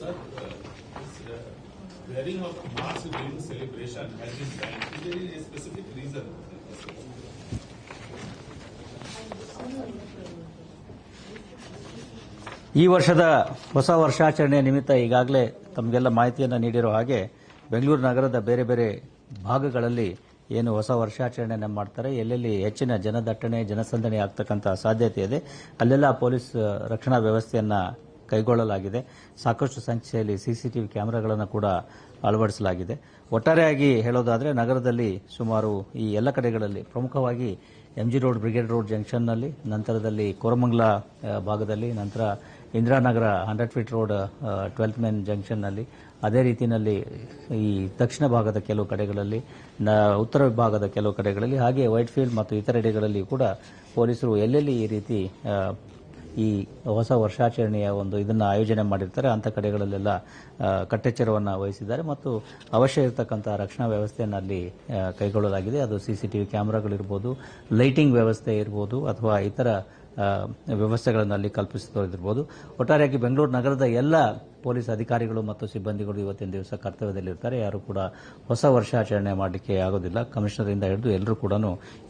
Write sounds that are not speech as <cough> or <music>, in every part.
Sir, uh, uh, wearing of mask during celebration has been banned. Is there any specific reason? ಈ ವರ್ಷದ ಹೊಸ ವರ್ಷಾಚರಣೆ ನಿಮಿತ್ತ ಈಗಾಗಲೇ ತಮಗೆಲ್ಲ ಮಾಹಿತಿಯನ್ನು ನೀಡಿರೋ ಹಾಗೆ ಬೆಂಗಳೂರು ನಗರದ ಬೇರೆ ಬೇರೆ ಭಾಗಗಳಲ್ಲಿ ಏನು ಹೊಸ ವರ್ಷಾಚರಣೆಯನ್ನು ಮಾಡ್ತಾರೆ ಎಲ್ಲೆಲ್ಲಿ ಹೆಚ್ಚಿನ ಜನದಟ್ಟಣೆ ಜನಸಂದಣಿ ಆಗ್ತಕ್ಕಂಥ ಸಾಧ್ಯತೆ ಇದೆ ಅಲ್ಲೆಲ್ಲ ಪೊಲೀಸ್ ರಕ್ಷಣಾ ವ್ಯವಸ್ಥೆಯನ್ನು ಕೈಗೊಳ್ಳಲಾಗಿದೆ. ಸಾಕಷ್ಟು ಸಂಖ್ಯೆಯಲ್ಲಿ ಸಿಸಿಟಿವಿ ಕ್ಯಾಮೆರಾಗಳನ್ನು ಕೂಡ ಅಳವಡಿಸಲಾಗಿದೆ. ಒಟ್ಟಾರೆಯಾಗಿ ಹೇಳೋದಾದರೆ, ನಗರದಲ್ಲಿ ಸುಮಾರು ಈ ಎಲ್ಲ ಕಡೆಗಳಲ್ಲಿ, ಪ್ರಮುಖವಾಗಿ M G road brigade road ಜಂಕ್ಷನ್ನಲ್ಲಿ, ನಂತರದಲ್ಲಿ ಕೋರಮಂಗಲ ಭಾಗದಲ್ಲಿ, ನಂತರ Indiranagar hundred feet road twelfth main ಜಂಕ್ಷನ್ನಲ್ಲಿ, ಅದೇ ರೀತಿಯಲ್ಲಿ ಈ ದಕ್ಷಿಣ ಭಾಗದ ಕೆಲವು ಕಡೆಗಳಲ್ಲಿ ಉತ್ತರ ವಿಭಾಗದ ಕೆಲವು ಕಡೆಗಳಲ್ಲಿ ಹಾಗೆ ವೈಟ್ ಫೀಲ್ಡ್ ಮತ್ತು ಇತರೆಡೆಗಳಲ್ಲಿ ಕೂಡ ಪೊಲೀಸರು ಎಲ್ಲೆಲ್ಲಿ ಈ ರೀತಿ ಈ ಹೊಸ ವರ್ಷಾಚರಣೆಯ ಒಂದು ಇದನ್ನು ಆಯೋಜನೆ ಮಾಡಿರ್ತಾರೆ. ಅಂಥ ಕಡೆಗಳಲ್ಲೆಲ್ಲ ಕಟ್ಟೆಚ್ಚರವನ್ನು ವಹಿಸಿದ್ದಾರೆ. ಮತ್ತು ಅವಶ್ಯ ಇರತಕ್ಕಂಥ ರಕ್ಷಣಾ ವ್ಯವಸ್ಥೆಯನ್ನು ಅಲ್ಲಿ ಕೈಗೊಳ್ಳಲಾಗಿದೆ. ಅದು ಸಿ ಸಿ ಟಿ ವಿ ಕ್ಯಾಮ್ರಾಗಳಿರ್ಬೋದು, ಲೈಟಿಂಗ್ ವ್ಯವಸ್ಥೆ ಇರ್ಬೋದು, ಅಥವಾ ಇತರ ವ್ಯವಸ್ಥೆಗಳನ್ನು ಅಲ್ಲಿ ಕಲ್ಪಿಸಿರೋದಿರ್ಬೋದು ಒಟ್ಟಾರೆಯಾಗಿ ಬೆಂಗಳೂರು ನಗರದ ಎಲ್ಲ ಪೊಲೀಸ್ ಅಧಿಕಾರಿಗಳು ಮತ್ತು ಸಿಬ್ಬಂದಿಗಳು ಇವತ್ತಿನ ದಿವಸ ಕರ್ತವ್ಯದಲ್ಲಿರ್ತಾರೆ. ಯಾರು ಕೂಡ ಹೊಸ ವರ್ಷಾಚರಣೆ ಮಾಡಲಿಕ್ಕೆ ಆಗೋದಿಲ್ಲ. ಕಮಿಷನರಿಂದ ಹಿಡಿದು ಎಲ್ಲರೂ ಕೂಡ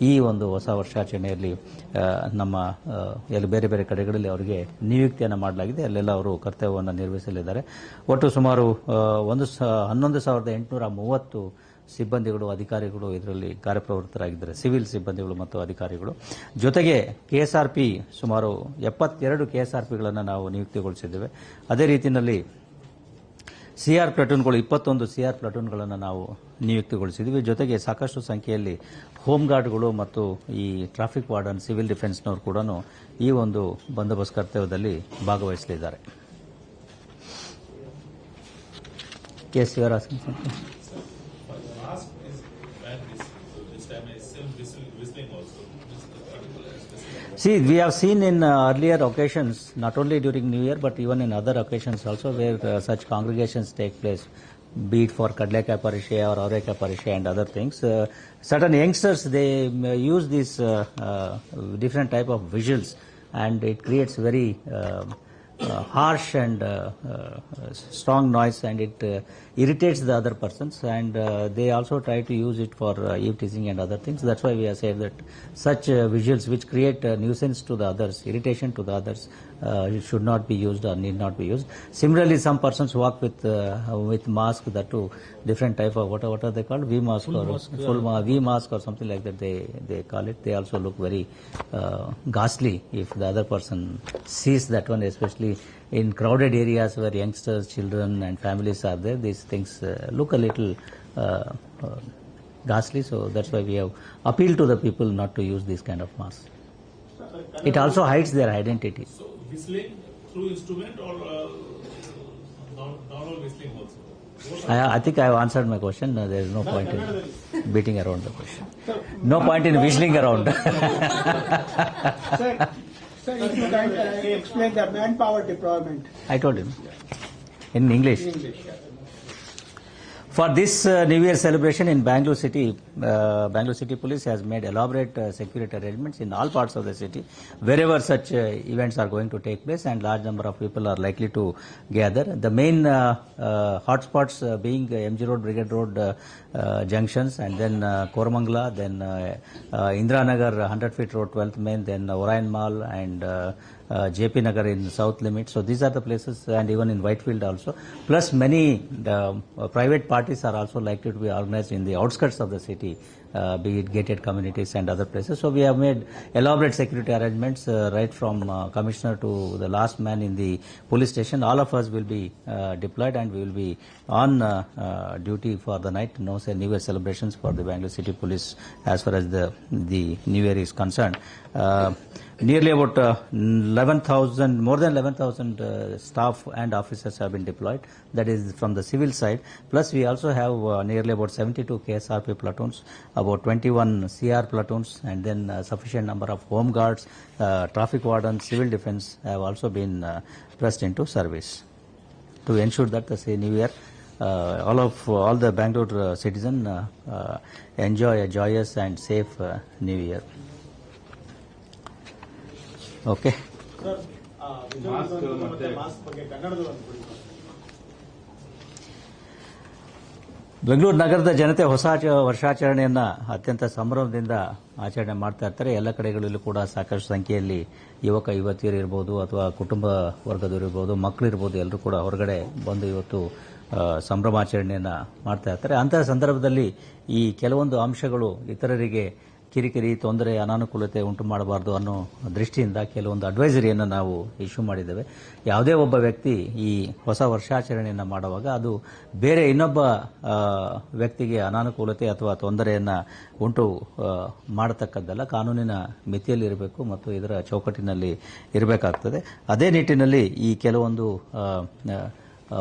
ಈ ಒಂದು ಹೊಸ ವರ್ಷಾಚರಣೆಯಲ್ಲಿ ನಮ್ಮ ಎಲ್ಲಿ ಬೇರೆ ಬೇರೆ ಕಡೆಗಳಲ್ಲಿ ಅವರಿಗೆ ನಿಯುಕ್ತಿಯನ್ನು ಮಾಡಲಾಗಿದೆ. ಅಲ್ಲೆಲ್ಲ ಅವರು ಕರ್ತವ್ಯವನ್ನು ನಿರ್ವಹಿಸಲಿದ್ದಾರೆ. ಒಟ್ಟು ಸುಮಾರು ಒಂದು ಹನ್ನೊಂದು ಸಾವಿರದ ಎಂಟುನೂರ ಮೂವತ್ತು ಸಿಬ್ಬಂದಿಗಳು, ಅಧಿಕಾರಿಗಳು ಇದರಲ್ಲಿ ಕಾರ್ಯಪ್ರವೃತ್ತರಾಗಿದ್ದಾರೆ. ಸಿವಿಲ್ ಸಿಬ್ಬಂದಿಗಳು ಮತ್ತು ಅಧಿಕಾರಿಗಳು. ಜೊತೆಗೆ ಕೆಎಸ್ಆರ್ಪಿ ಸುಮಾರು ಎಪ್ಪತ್ತೆರಡು ಕೆಎಸ್ಆರ್ಪಿಗಳನ್ನು ನಾವು ನಿಯುಕ್ತಿಗೊಳಿಸಿದ್ದೇವೆ. ಅದೇ ರೀತಿಯಲ್ಲಿ ಸಿಆರ್ ಪ್ಲಟೂನ್ಗಳು, ಇಪ್ಪತ್ತೊಂದು ಸಿಆರ್ ಪ್ಲಟೂನ್ಗಳನ್ನು ನಾವು ನಿಯುಕ್ತಿಗೊಳಿಸಿದ್ದೀವಿ. ಜೊತೆಗೆ ಸಾಕಷ್ಟು ಸಂಖ್ಯೆಯಲ್ಲಿ ಹೋಮ್ ಗಾರ್ಡ್ಗಳು ಮತ್ತು ಈ ಟ್ರಾಫಿಕ್ ವಾರ್ಡನ್, ಸಿವಿಲ್ ಡಿಫೆನ್ಸ್ನವರು ಕೂಡ ಈ ಒಂದು ಬಂದೋಬಸ್ತ್ ಕರ್ತವ್ಯದಲ್ಲಿ ಭಾಗವಹಿಸಲಿದ್ದಾರೆ. See, we have seen in uh, earlier occasions, not only during New Year, but even in other occasions also, where uh, such congregations take place, be it for Kadleka Parisha or Aureka Parisha and other things. Uh, certain youngsters, they um, use these uh, uh, different type of visuals and it creates very um uh, harsh and uh, uh, strong noise and it uh, irritates the other persons and uh, they also try to use it for uh, eve teasing and other things. That's why we have said that such uh, visuals which create uh, nuisance to the others, irritation to the others, uh, it should not be used or need not be used. Similarly, some persons walk with uh, with mask that too different type of what, what are they called? V mask or full ma- V mask or something like that. They they call it. They also look very uh, ghastly if the other person sees that one, especially in crowded areas where youngsters, children, and families are there. These things uh, look a little. Uh, uh, ghastly so that's why we have appealed to the people not to use this kind of masks it also hides their identity So whistling through instrument or uh, normal whistling also? I, I think I have answered my question. Uh, there is no point in beating around the question. No point in whistling around. <laughs> Sir, if you can uh, explain the manpower deployment I told him in English. in English. For this uh, New Year celebration in Bangalore City, uh, Bangalore City Police has made elaborate uh, security arrangements in all parts of the city, wherever such uh, events are going to take place, and large number of people are likely to gather. The main uh, uh, hotspots being MG Road, Brigade Road junctions, and then Koramangala, then Indiranagar, 100 feet road, 12th Main, then Orion Mall, and JP Nagar in south limit. So these are the places, and even in Whitefield also. Plus, many um, uh, private parties are also likely to be organized in the outskirts of the city, uh, be it gated communities and other places. So we have made elaborate security arrangements uh, right from uh, commissioner to the last man in the police station. All of us will be uh, deployed, and we will be on uh, uh, duty for the night. No say New Year celebrations for the Bangalore City Police as far as the the New Year is concerned. Nearly about uh, 11,000, more than 11,000 uh, staff and officers have been deployed. That is from the civil side. Plus, we also have nearly about 72 KSRP platoons, about 21 CR platoons, and then uh, sufficient number of home guards, uh, traffic wardens, civil defense have also been uh, pressed into service to ensure that the say, New Year. Uh, all of all the Bangalore uh, citizen uh, uh, enjoy a joyous and safe uh, New Year. Okay. Sir Bengaluru ನಗರದ ಜನತೆ ಹೊಸ ವರ್ಷಾಚರಣೆಯನ್ನು ಅತ್ಯಂತ ಸಂಭ್ರಮದಿಂದ ಆಚರಣೆ ಮಾಡ್ತಾ ಇರ್ತಾರೆ. ಎಲ್ಲ ಕಡೆಗಳಲ್ಲೂ ಕೂಡ ಸಾಕಷ್ಟು ಸಂಖ್ಯೆಯಲ್ಲಿ ಯುವಕ, ಯುವತಿಯರು ಇರ್ಬೋದು ಅಥವಾ ಕುಟುಂಬ ವರ್ಗದವರು ಇರ್ಬೋದು ಮಕ್ಕಳಿರ್ಬೋದು ಎಲ್ಲರೂ ಕೂಡ ಹೊರಗಡೆ ಬಂದು ಇವತ್ತು ಸಂಭ್ರಮಾಚರಣೆಯನ್ನ ಮಾಡ್ತಾ ಇರ್ತಾರೆ. ಅಂತಹ ಸಂದರ್ಭದಲ್ಲಿ ಈ ಕೆಲವೊಂದು ಅಂಶಗಳು ಇತರರಿಗೆ ಕಿರಿಕಿರಿ ತೊಂದರೆ, ಅನಾನುಕೂಲತೆ ಉಂಟು ಮಾಡಬಾರದು ಅನ್ನೋ ದೃಷ್ಟಿಯಿಂದ ಕೆಲವೊಂದು ಅಡ್ವೈಸರಿಯನ್ನು ನಾವು ಇಶ್ಯೂ ಮಾಡಿದ್ದೇವೆ. ಯಾವುದೇ ಒಬ್ಬ ವ್ಯಕ್ತಿ ಈ ಹೊಸ ವರ್ಷಾಚರಣೆಯನ್ನು ಮಾಡುವಾಗ ಅದು ಬೇರೆ ಇನ್ನೊಬ್ಬ ವ್ಯಕ್ತಿಗೆ ಅನಾನುಕೂಲತೆ ಅಥವಾ ತೊಂದರೆಯನ್ನು ಉಂಟು ಮಾಡತಕ್ಕದ್ದಲ್ಲ, ಕಾನೂನಿನ ಮಿತಿಯಲ್ಲಿರಬೇಕು ಮತ್ತು ಇದರ ಚೌಕಟ್ಟಿನಲ್ಲಿ ಇರಬೇಕಾಗ್ತದೆ. ಅದೇ ನಿಟ್ಟಿನಲ್ಲಿ ಈ ಕೆಲವೊಂದು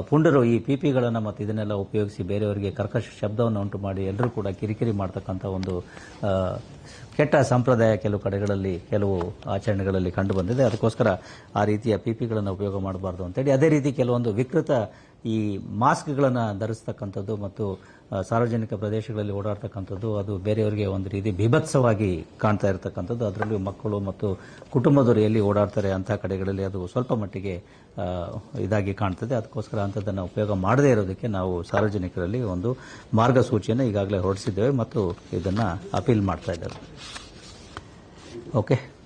ಪುಂಡರು ಈ ಪಿಪಿಗಳನ್ನು ಮತ್ತು ಇದನ್ನೆಲ್ಲ ಉಪಯೋಗಿಸಿ ಬೇರೆಯವರಿಗೆ ಕರ್ಕಶ ಶಬ್ದವನ್ನು ಉಂಟು ಮಾಡಿ ಎಲ್ಲರೂ ಕೂಡ ಕಿರಿಕಿರಿ ಮಾಡ್ತಕ್ಕಂಥ ಒಂದು ಕೆಟ್ಟ ಸಂಪ್ರದಾಯ ಕೆಲವು ಕಡೆಗಳಲ್ಲಿ, ಕೆಲವು ಆಚರಣೆಗಳಲ್ಲಿ ಕಂಡುಬಂದಿದೆ ಅದಕ್ಕೋಸ್ಕರ ಆ ರೀತಿಯ ಪಿಪಿಗಳನ್ನು ಉಪಯೋಗ ಮಾಡಬಾರ್ದು ಅಂತೇಳಿ ಅದೇ ರೀತಿ ಕೆಲವೊಂದು ವಿಕೃತ ಈ ಮಾಸ್ಕ್ಗಳನ್ನು ಧರಿಸ್ತಕ್ಕಂಥದ್ದು ಮತ್ತು ಸಾರ್ವಜನಿಕ ಪ್ರದೇಶಗಳಲ್ಲಿ ಓಡಾಡ್ತಕ್ಕಂಥದ್ದು ಅದು ಬೇರೆಯವರಿಗೆ ಒಂದು ರೀತಿ ಬಿಭತ್ಸವಾಗಿ ಕಾಣ್ತಾ ಇರತಕ್ಕಂಥದ್ದು. ಅದರಲ್ಲೂ ಮಕ್ಕಳು ಮತ್ತು ಕುಟುಂಬದವರು ಎಲ್ಲಿ ಓಡಾಡ್ತಾರೆ ಅಂಥ ಕಡೆಗಳಲ್ಲಿ ಅದು ಸ್ವಲ್ಪ ಮಟ್ಟಿಗೆ ಇದಾಗಿ ಕಾಣ್ತದೆ. ಅದಕ್ಕೋಸ್ಕರ ಅಂಥದ್ದನ್ನು ಉಪಯೋಗ ಮಾಡದೇ ಇರೋದಕ್ಕೆ ನಾವು ಸಾರ್ವಜನಿಕರಲ್ಲಿ ಒಂದು ಮಾರ್ಗಸೂಚಿಯನ್ನು ಈಗಾಗಲೇ ಹೊರಡಿಸಿದ್ದೇವೆ ಮತ್ತು ಇದನ್ನು ಅಪೀಲ್ ಮಾಡ್ತಾ ಇದ್ದೇವೆ. ಓಕೆ.